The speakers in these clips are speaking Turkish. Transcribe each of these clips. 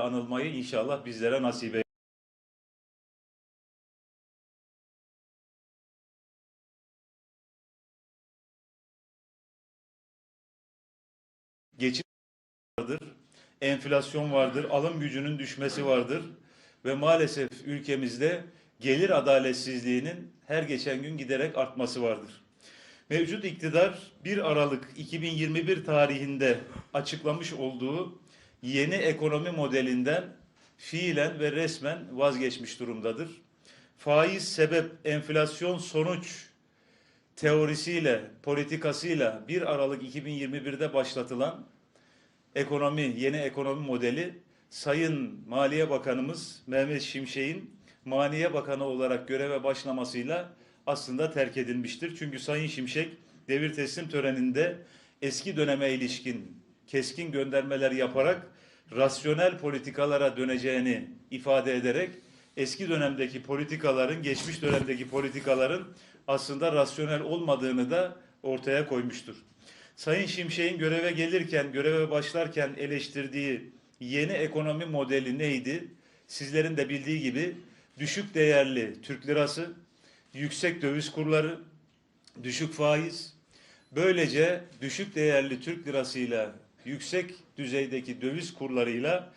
anılmayı inşallah bizlere nasip eylesin. Geçim vardır, enflasyon vardır, alım gücünün düşmesi vardır ve maalesef ülkemizde gelir adaletsizliğinin her geçen gün giderek artması vardır. Mevcut iktidar 1 Aralık 2021 tarihinde açıklamış olduğu yeni ekonomi modelinden fiilen ve resmen vazgeçmiş durumdadır. Faiz sebep, enflasyon sonuç teorisiyle, politikasıyla 1 Aralık 2021'de başlatılan ekonomi, yeni ekonomi modeli Sayın Maliye Bakanımız Mehmet Şimşek'in Maliye Bakanı olarak göreve başlamasıyla aslında terk edilmiştir. Çünkü Sayın Şimşek devir teslim töreninde eski döneme ilişkin keskin göndermeler yaparak rasyonel politikalara döneceğini ifade ederek eski dönemdeki politikaların, geçmiş dönemdeki politikaların aslında rasyonel olmadığını da ortaya koymuştur. Sayın Şimşek'in göreve gelirken, göreve başlarken eleştirdiği yeni ekonomi modeli neydi? Sizlerin de bildiği gibi düşük değerli Türk lirası, yüksek döviz kurları, düşük faiz, böylece düşük değerli Türk lirasıyla yüksek düzeydeki döviz kurlarıyla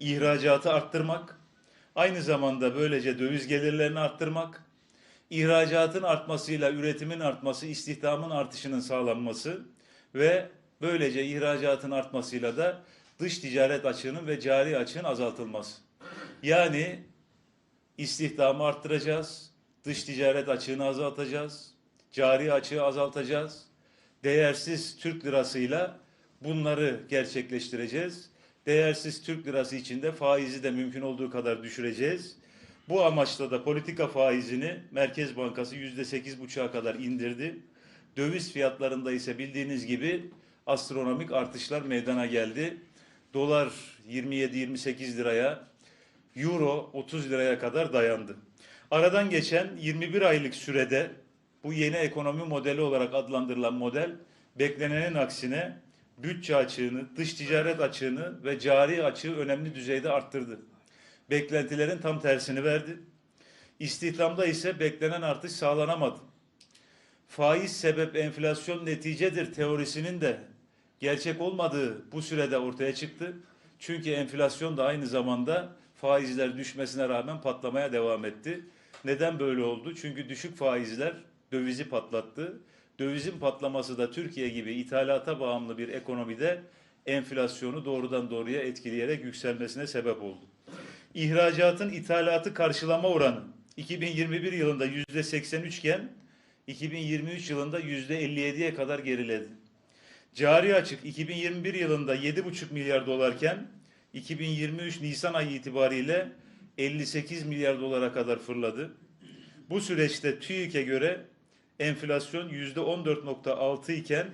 ihracatı arttırmak, aynı zamanda böylece döviz gelirlerini arttırmak, ihracatın artmasıyla üretimin artması, istihdamın artışının sağlanması ve böylece ihracatın artmasıyla da dış ticaret açığının ve cari açığın azaltılması. Yani istihdamı arttıracağız, dış ticaret açığını azaltacağız, cari açığı azaltacağız, değersiz Türk lirasıyla bunları gerçekleştireceğiz. Değersiz Türk lirası içinde faizi de mümkün olduğu kadar düşüreceğiz. Bu amaçla da politika faizini Merkez Bankası yüzde sekiz buçuğa kadar indirdi. Döviz fiyatlarında ise bildiğiniz gibi astronomik artışlar meydana geldi. Dolar 27-28 liraya, Euro 30 liraya kadar dayandı. Aradan geçen 21 aylık sürede bu yeni ekonomi modeli olarak adlandırılan model beklenenin aksine bütçe açığını, dış ticaret açığını ve cari açığı önemli düzeyde arttırdı. Beklentilerin tam tersini verdi. İstihdamda ise beklenen artış sağlanamadı. Faiz sebep enflasyon neticedir teorisinin de gerçek olmadığı bu sürede ortaya çıktı. Çünkü enflasyon da aynı zamanda faizler düşmesine rağmen patlamaya devam etti. Neden böyle oldu? Çünkü düşük faizler dövizi patlattı. Dövizin patlaması da Türkiye gibi ithalata bağımlı bir ekonomide enflasyonu doğrudan doğruya etkileyerek yükselmesine sebep oldu. İhracatın ithalatı karşılama oranı 2021 yılında yüzde 83 iken 2023 yılında yüzde 57'ye kadar geriledi. Cari açık 2021 yılında 7,5 milyar dolarken 2023 Nisan ayı itibariyle 58 milyar dolara kadar fırladı. Bu süreçte TÜİK'e göre enflasyon yüzde 14.6 iken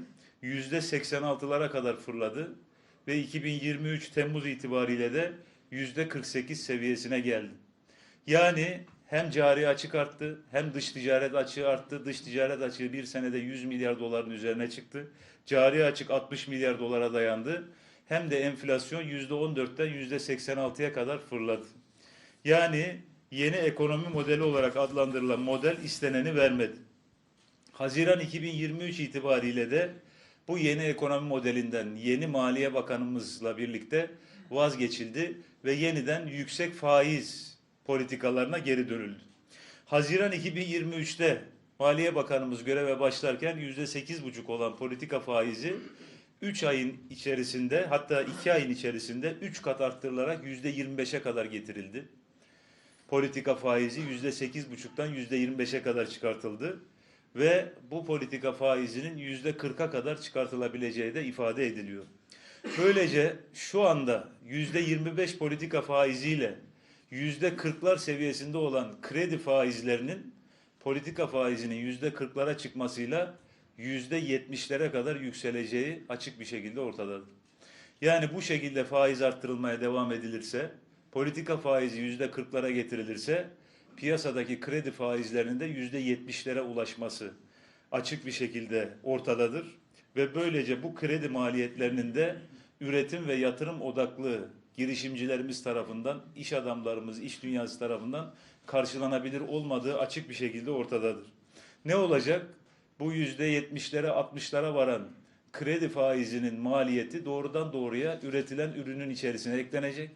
yüzde 86'lara kadar fırladı ve 2023 Temmuz itibariyle de yüzde 48 seviyesine geldi. Yani hem cari açık arttı hem dış ticaret açığı arttı. Dış ticaret açığı bir senede 100 milyar doların üzerine çıktı. Cari açık 60 milyar dolara dayandı. Hem de enflasyon yüzde 14'ten yüzde 86'ya kadar fırladı. Yani yeni ekonomi modeli olarak adlandırılan model isteneni vermedi. Haziran 2023 itibariyle de bu yeni ekonomi modelinden yeni Maliye Bakanımızla birlikte vazgeçildi ve yeniden yüksek faiz politikalarına geri dönüldü. Haziran 2023'te Maliye Bakanımız göreve başlarken yüzde sekiz buçuk olan politika faizi 3 ayın içerisinde hatta 2 ayın içerisinde 3 kat arttırılarak yüzde 25'e kadar getirildi. Politika faizi yüzde sekiz buçuktan yüzde 25'e kadar çıkartıldı ve bu politika faizinin yüzde 40'a kadar çıkartılabileceği de ifade ediliyor. Böylece şu anda yüzde 25 politika faiziyle yüzde 40'lar seviyesinde olan kredi faizlerinin politika faizinin yüzde 40'lara çıkmasıyla yüzde 70'lere kadar yükseleceği açık bir şekilde ortadadır. Yani bu şekilde faiz arttırılmaya devam edilirse, politika faizi yüzde 40'lara getirilirse, piyasadaki kredi faizlerinin de yüzde 70'lere ulaşması açık bir şekilde ortadadır. Ve böylece bu kredi maliyetlerinin de üretim ve yatırım odaklı girişimcilerimiz tarafından, iş adamlarımız, iş dünyası tarafından karşılanabilir olmadığı açık bir şekilde ortadadır. Ne olacak? Bu yüzde yetmişlere, altmışlara varan kredi faizinin maliyeti doğrudan doğruya üretilen ürünün içerisine eklenecek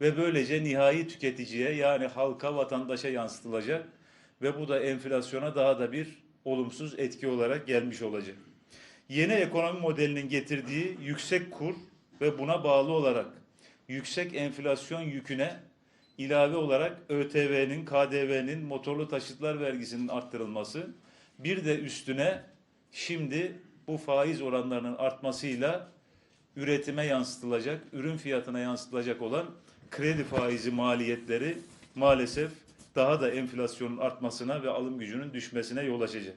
ve böylece nihai tüketiciye yani halka, vatandaşa yansıtılacak ve bu da enflasyona daha da bir olumsuz etki olarak gelmiş olacak. Yeni ekonomi modelinin getirdiği yüksek kur ve buna bağlı olarak yüksek enflasyon yüküne ilave olarak ÖTV'nin, KDV'nin, motorlu taşıtlar vergisinin arttırılması, bir de üstüne şimdi bu faiz oranlarının artmasıyla üretime yansıtılacak, ürün fiyatına yansıtılacak olan kredi faizi maliyetleri maalesef daha da enflasyonun artmasına ve alım gücünün düşmesine yol açacak.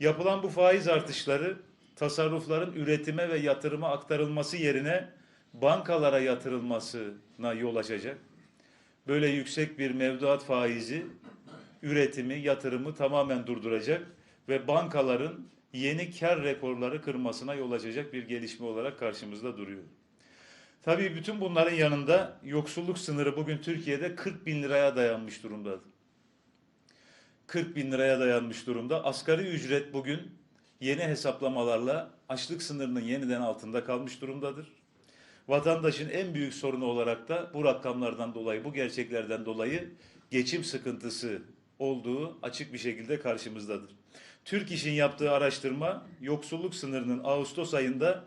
Yapılan bu faiz artışları tasarrufların üretime ve yatırıma aktarılması yerine bankalara yatırılmasına yol açacak. Böyle yüksek bir mevduat faizi üretimi, yatırımı tamamen durduracak ve bankaların yeni kar rekorları kırmasına yol açacak bir gelişme olarak karşımızda duruyor. Tabii bütün bunların yanında yoksulluk sınırı bugün Türkiye'de 40 bin liraya dayanmış durumdadır. 40 bin liraya dayanmış durumda. Asgari ücret bugün yeni hesaplamalarla açlık sınırının yeniden altında kalmış durumdadır. Vatandaşın en büyük sorunu olarak da bu rakamlardan dolayı, bu gerçeklerden dolayı geçim sıkıntısı olduğu açık bir şekilde karşımızdadır. Türk İş'in yaptığı araştırma yoksulluk sınırının Ağustos ayında